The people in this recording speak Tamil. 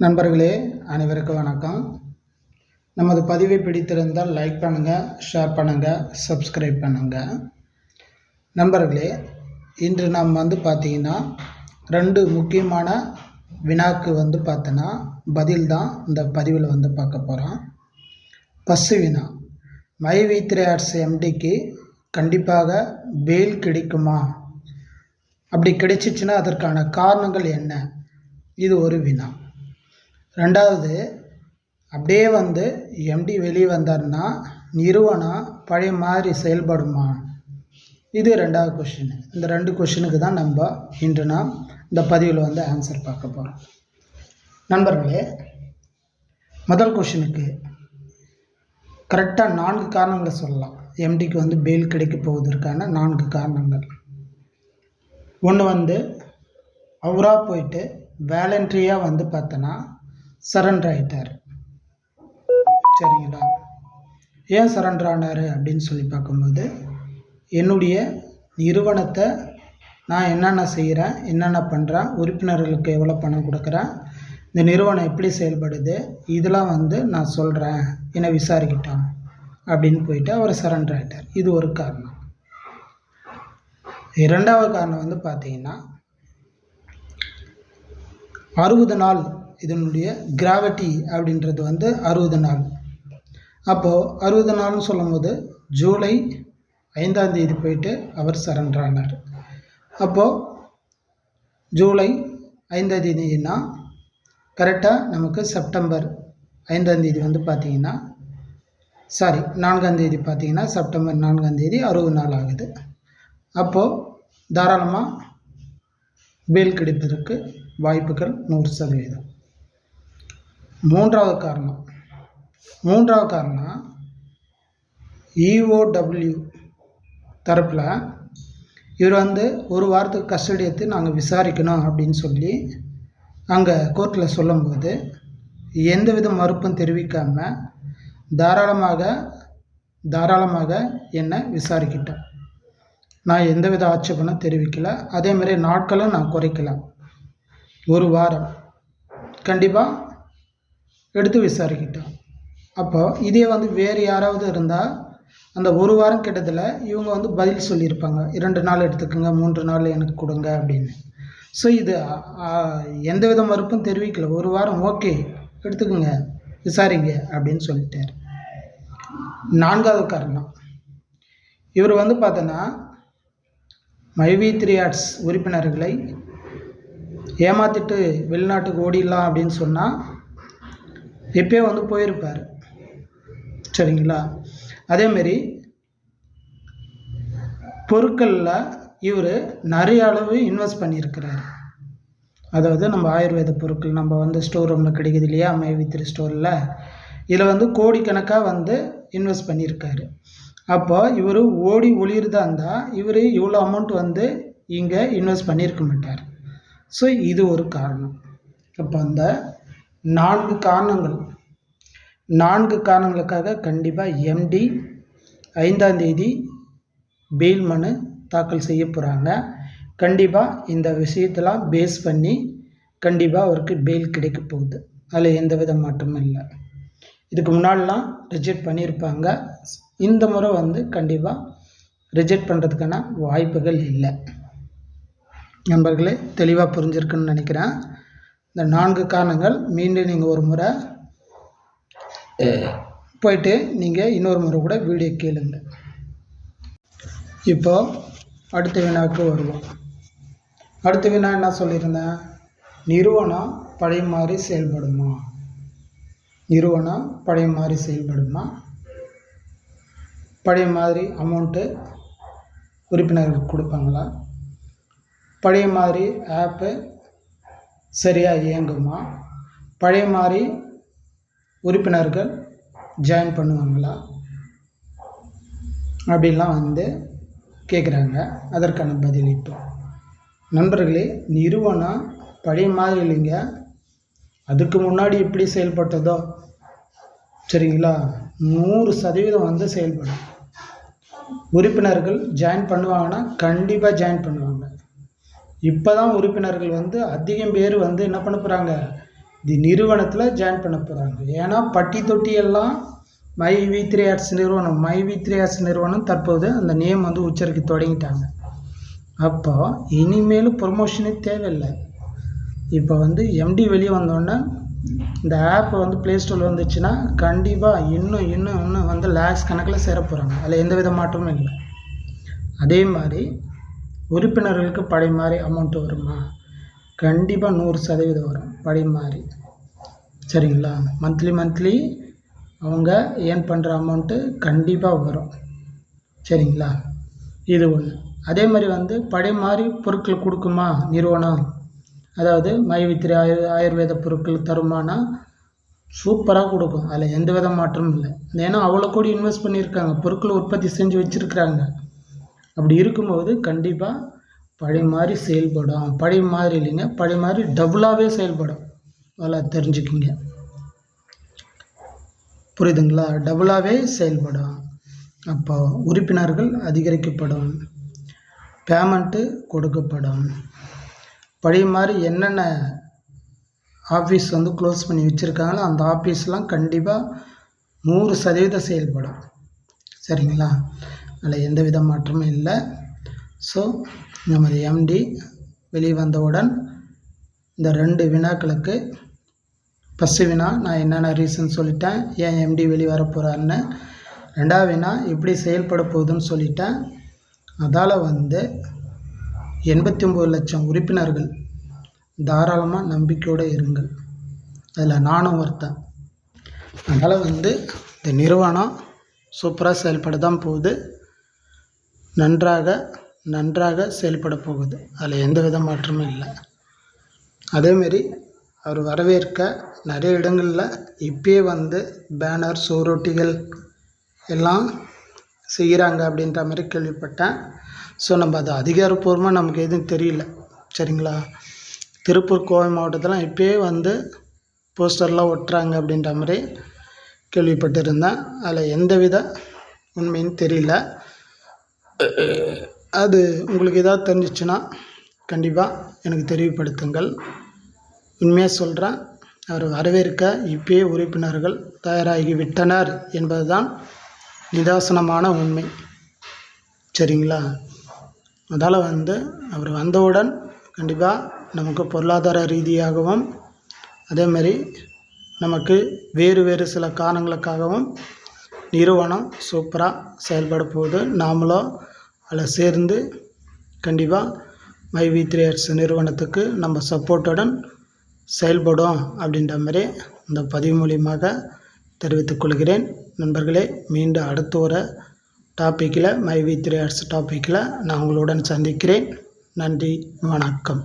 நண்பர்களே அனைவருக்கும் வணக்கம். நமது பதிவை பிடித்திருந்தால் லைக் பண்ணுங்கள் ஷேர் பண்ணுங்கள் சப்ஸ்கிரைப் பண்ணுங்கள் நண்பர்களே இன்று நாம் வந்து பார்த்தீங்கன்னா ரெண்டு முக்கியமான வினாக்கு வந்து பார்த்தோன்னா பதில் தான் இந்த பதிவில் வந்து பார்க்க போகிறோம் பசு வினா. மை வைத்திரை ஆர்ட்ஸ் எம்டிக்கு கண்டிப்பாக பெயில் கிடைக்குமா? அப்படி கிடைச்சிச்சுன்னா அதற்கான காரணங்கள் என்ன? இது ஒரு வினா. ரெண்டாவது அப்படியே வந்து எம்டி வெளியே வந்தார்னா நிறுவனம் பழைய மாதிரி செயல்படுமா? இது ரெண்டாவது கொஷின் இந்த ரெண்டு கொஷினுக்கு தான் நம்ம இன்று நாம் இந்த பதிவில் வந்து ஆன்சர் பார்க்க போகிறோம் நண்பர்களே முதல் கொஷினுக்கு கரெக்டாக நான்கு காரணங்களை சொல்லலாம். எம்டிக்கு வந்து பெயில் கிடைக்க போவதற்கான நான்கு காரணங்கள். ஒன்று வந்து அவராக போயிட்டு வேலண்ட்ரியாக வந்து பார்த்தோன்னா சரண்டர் ஆகிட்டார் சரிங்களா? ஏன் சரண்டர் ஆனார் அப்படின்னு சொல்லி பார்க்கும்போது என்னுடைய நிறுவனத்தை நான் என்னென்ன செய்கிறேன் என்னென்ன பண்ணுறேன் உறுப்பினர்களுக்கு எவ்வளோ பணம் கொடுக்குறேன் இந்த நிறுவனம் எப்படி செயல்படுது இதெல்லாம் வந்து நான் சொல்கிறேன் என்னை விசாரிக்கிட்டான் அப்படின்னு போயிட்டு அவர் சரண்டர் ஆகிட்டார் இது ஒரு காரணம். இரண்டாவது காரணம் வந்து பார்த்திங்கன்னா அறுபது நாள் இதனுடைய கிராவிட்டி அப்படின்றது வந்து அறுபது நாள். அப்போது அறுபது நாள்னு சொல்லும்போது ஜூலை ஐந்தாம் தேதி போயிட்டு அவர் சரண்டர் ஆனார் அப்போது ஜூலை ஐந்தாம் தேதினா கரெக்டாக நமக்கு செப்டம்பர் ஐந்தாம் தேதி வந்து பார்த்தீங்கன்னா சாரி நான்காம் தேதி பார்த்தீங்கன்னா செப்டம்பர் நான்காம் தேதி அறுபது நாள் ஆகுது. அப்போது தாராளமாக பெயில் கிடைப்பதற்கு வாய்ப்புகள் நூறு சதவீதம். மூன்றாவது காரணம். மூன்றாவது காரணம் இஓடபிள்யூ தரப்பில் இவர் வந்து ஒரு வாரத்துக்கு கஸ்டடி எடுத்து நாங்கள் விசாரிக்கணும் அப்படின்னு சொல்லி அங்கே கோர்ட்டில் சொல்லும்போது எந்தவித மறுப்பும் தெரிவிக்காமல் தாராளமாக தாராளமாக என்னை விசாரிக்கிட்டேன் நான் எந்தவித ஆட்சேபனும் தெரிவிக்கலை. அதேமாதிரி நாட்களும் நான் குறைக்கல. ஒரு வாரம். கண்டிப்பாக எடுத்து விசாரிக்கிட்டோம் அப்போது இதே வந்து வேறு யாராவது இருந்தால் அந்த ஒரு வாரம் கிட்டத்தில் இவங்க வந்து பதில் சொல்லியிருப்பாங்க. இரண்டு நாள் எடுத்துக்கோங்க மூன்று நாள் எனக்கு கொடுங்க அப்படின்னு. ஸோ இது எந்த வித மறுப்பும் தெரிவிக்கல. ஒரு வாரம் ஓகே எடுத்துக்கோங்க விசாரிங்க அப்படின்னு சொல்லிட்டார். நான்காவது காரணம். இவர் வந்து பார்த்தோன்னா மைவி த்ரீ ஆர்ட்ஸ் உறுப்பினர்களை ஏமாத்திட்டு வெளிநாட்டுக்கு ஓடிடலாம் அப்படின்னு சொன்னால் எப்பயோ வந்து போயிருப்பார். சரிங்களா? அதேமாரி பொருட்களில் இவர் நிறைய அளவு இன்வெஸ்ட் பண்ணியிருக்கிறாரு. அதாவது நம்ம ஆயுர்வேத பொருட்கள் நம்ம வந்து ஸ்டோர் ரூமில் கிடைக்குது இல்லையா? மைவித்திரி ஸ்டோரில் இதில் வந்து கோடிக்கணக்காக வந்து இன்வெஸ்ட் பண்ணியிருக்காரு. அப்போ இவர் ஓடி ஒளியிறதா இருந்தால் இவர் இவ்வளோ அமௌண்ட் வந்து இங்கே இன்வெஸ்ட் பண்ணியிருக்க மாட்டார். ஸோ இது ஒரு காரணம். அப்போ அந்த நான்கு காரணங்கள். நான்கு காரணங்களுக்காக கண்டிப்பாக எம்டி ஐந்தாம் தேதி பெயில் மனு தாக்கல் செய்ய போகிறாங்க கண்டிப்பாக இந்த விஷயத்தெல்லாம் பேஸ் பண்ணி கண்டிப்பாக அவருக்கு பெயில் கிடைக்க போகுது. அதில் எந்த வித மாற்றமும் இல்லை. இதுக்கு முன்னாடிலாம் ரிஜெக்ட் பண்ணியிருப்பாங்க. இந்த முறை வந்து கண்டிப்பாக ரிஜெக்ட் பண்ணுறதுக்கான வாய்ப்புகள் இல்லை. நண்பர்களே தெளிவாக புரிஞ்சிருக்குன்னு நினைக்கிறேன். இந்த நான்கு காரணங்கள் மீண்டும் நீங்கள் ஒரு முறை போயிட்டு நீங்கள் இன்னொரு முறை கூட வீடியோ கேளுங்க. இப்போ அடுத்த வினாவுக்கு வருவோம். அடுத்த வினா என்ன சொல்லியிருந்தேன்? நிறுவனம் பழைய மாதிரி செயல்படுமா? நிறுவனம் பழைய மாதிரி செயல்படுமா? பழைய மாதிரி அமௌண்ட்டு உறுப்பினர்களுக்கு கொடுப்பாங்களா? பழைய மாதிரி ஆப்பு சரியாக இயங்குமா? பழைய மாதிரி உறுப்பினர்கள் ஜாயின் பண்ணுவாங்களா? அப்படிலாம் வந்து கேட்குறாங்க அதற்கான பதில் இப்போ. நண்பர்களே நிறுவனம் பழைய மாதிரி இல்லைங்க. அதுக்கு முன்னாடி எப்படி செயல்பட்டதோ? சரிங்களா? நூறு சதவீதம் வந்து செயல்படும். உறுப்பினர்கள் ஜாயின் பண்ணுவாங்கன்னா கண்டிப்பாக ஜாயின் பண்ணுவாங்க. இப்போ தான் உறுப்பினர்கள் வந்து அதிகம் பேர் வந்து என்ன பண்ண போகிறாங்க தி நிறுவனத்தில் ஜாயின் பண்ண போகிறாங்க ஏன்னா பட்டி தொட்டி எல்லாம் மை வி த்ரீ ஆர்ட்ஸ் நிறுவனம் மை வி த்ரீ ஆர்ட்ஸ் நிறுவனம் தற்போது அந்த நேம் வந்து உச்சரிக்க தொடங்கிட்டாங்க. அப்போ இனிமேலும் ப்ரொமோஷனே தேவையில்லை. இப்போ வந்து எம்டி வெளியே வந்தோடனே இந்த ஆப் வந்து ப்ளே ஸ்டோரில் வந்துச்சுன்னா கண்டிப்பாக இன்னும் இன்னும் இன்னும் வந்து லேக்ஸ் கணக்கில் சேர போகிறாங்க அதில் எந்த வித மாற்றமும் இல்லை. அதே மாதிரி உறுப்பினர்களுக்கு படை மாதிரி அமௌண்ட் வருமா? கண்டிப்பாக நூறு சதவீதம் வரும். படை மாதிரி சரிங்களா? மந்த்லி மந்த்லி அவங்க ஏர்ன் பண்ணுற அமௌண்ட்டு கண்டிப்பாக வரும். சரிங்களா? இது ஒன்று அதே மாதிரி வந்து படை மாதிரி பொருட்கள் கொடுக்குமா நிறுவனம்? அதாவது மைவித்திரி ஆயு ஆயுர்வேத பொருட்கள் தருமானா? சூப்பராக கொடுக்கும். அதில் எந்த வித மாற்றமும் இல்லை. ஏன்னா அவ்வளோ கூட இன்வெஸ்ட் பண்ணியிருக்காங்க. பொருட்களை உற்பத்தி செஞ்சு வச்சுருக்குறாங்க. அப்படி இருக்கும்போது கண்டிப்பாக பழைய மாதிரி செயல்படும். பழைய மாதிரி இல்லைங்க பழைய மாதிரி டபுளாகவே செயல்படும். நல்லா தெரிஞ்சுக்கிங்க. புரியுதுங்களா? டபுளாகவே செயல்படும். அப்போ உறுப்பினர்கள் அதிகரிக்கப்படும். பேமெண்ட்டு கொடுக்கப்படும். பழைய மாதிரி என்னென்ன ஆஃபீஸ் வந்து க்ளோஸ் பண்ணி வச்சுருக்காங்களோ அந்த ஆஃபீஸ்லாம் கண்டிப்பாக நூறு சதவீதம் செயல்படும். சரிங்களா? அதில் எந்த வித மாற்றமும் இல்லை. ஸோ நமது எம்டி வெளிவந்தவுடன் இந்த ரெண்டு வினாக்களுக்கு ஃபஸ்ட்டு வினா நான் என்னென்ன ரீசன் சொல்லிட்டேன் ஏன் எம்டி வெளியே வர போகிறாருன்னு ரெண்டாவது வினா எப்படி செயல்பட போகுதுன்னு சொல்லிட்டேன். அதால் வந்து எண்பத்தி ஒம்பது லட்சம் உறுப்பினர்கள் தாராளமாக நம்பிக்கையோடு இருங்கள். அதில் நானும் ஒருத்தன். அதனால் வந்து இந்த நிறுவனம் சூப்பராக செயல்பட தான் போகுது. நன்றாக நன்றாக செயல்பட போகுது. அதில் எந்த வித மாற்றமும் இல்லை. அதேமாரி அவர் வரவேற்க நிறைய இடங்களில் இப்பயே வந்து பேனர் சுவரொட்டிகள் எல்லாம் செய்கிறாங்க அப்படின்ற மாதிரி கேள்விப்பட்டேன். ஸோ நம்ம அது அதிகாரப்பூர்வமாக நமக்கு எதுவும் தெரியல. சரிங்களா? திருப்பூர் கோவை மாவட்டத்தில் இப்பயே வந்து போஸ்டர்லாம் ஒட்டுறாங்க அப்படின்ற மாதிரி கேள்விப்பட்டிருந்தேன். அதில் எந்தவித உண்மைன்னு தெரியல. அது உங்களுக்கு ஏதாவது தெரிஞ்சிச்சுன்னா கண்டிப்பாக எனக்கு தெரியப்படுத்துங்கள். உண்மையாக சொல்கிறேன் அவர் வரவேற்க இப்பயே உறுப்பினர்கள் தயாராகி விட்டனர் என்பதுதான் நிதாசனமான உண்மை. சரிங்களா? அதால் வந்து அவர் வந்தவுடன் கண்டிப்பாக நமக்கு பொருளாதார ரீதியாகவும் அதேமாரி நமக்கு வேறு வேறு சில காரணங்களுக்காகவும் நிறுவனம் சூப்பராக செயல்பட போகுது. நாமளும் அதில் சேர்ந்து கண்டிப்பாக மை வி த்ரீ ஆர்ட்ஸ் நிறுவனத்துக்கு நம்ம சப்போர்ட்டுடன் செயல்படும் அப்படின்ற மாதிரி இந்த பதிவு மூலியமாக தெரிவித்துக் கொள்கிறேன். நண்பர்களே மீண்டும் அடுத்த ஒரு டாப்பிக்கில் மை வி த்ரீ ஆர்ட்ஸ் டாப்பிக்கில் நான் உங்களுடன் சந்திக்கிறேன். நன்றி வணக்கம்.